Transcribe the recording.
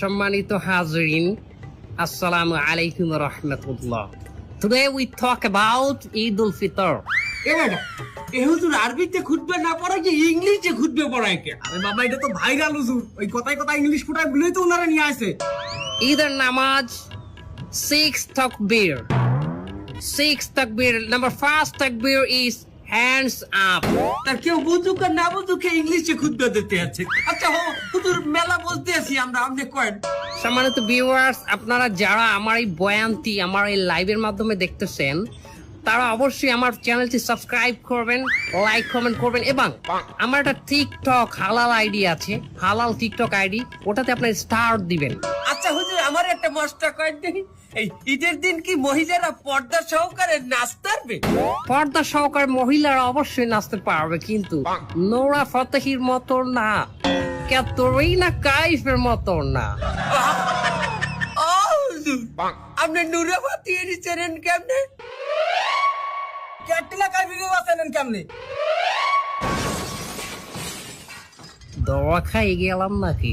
সম্মানিত হাজরিন আসসালামু আলাইকুম রহমতুল্লাহ Today we talk about Eid al-Fitr. এ বেটা এ হুজুর আরবিতে খুঁজবে না পড়া কি ইংলিশে খুঁজবে পড়ায় কে আরে বাবা এটা তো ভাইরাল হুজুর ওই কথায় কথা ইংলিশ ফুটায় বলেই তো ওনারা নিয়ে আসে ঈদের নামাজ six takbir. Six takbir. Number first takbir is hands up. তার কেউ বুঝুক আর না বুঝুক ইংলিশে খুঁজবে দিতে আছে আচ্ছা হো হুজুর মেলা বলতে আছি আমরা আপনি কয়েন সম্মানিত ভিউয়ার্স আপনারা যারা আমার এই বয়ানটি আমার এই লাইভের মাধ্যমে দেখতেছেন তারা অবশ্যই আমার চ্যানেলটি সাবস্ক্রাইব করবেন লাইক কমেন্ট করবেন এবং আমার একটা টিকটক হালাল আইডি আছে হালাল টিকটক আইডি ওটাতে আপনার স্টার দিবেন। আচ্ছা হুজুর আমার একটা মশটা কয়েন এই ঈদের দিন কি মহিলারা পর্দা সহকারে নাচতারবে পর্দা সহকারে মহিলারা অবশ্যই নাচতে পারবে কিন্তু নোরা ফতেহির মতো না। ক্যাতরিনা কাইফের মতো না আপনি নুরে বাতি এনেছেন কেমনে? ক্যাটিলা কাই ভিডিও আছেন কেমনে? দোয়া খাই গেলাম নাকি?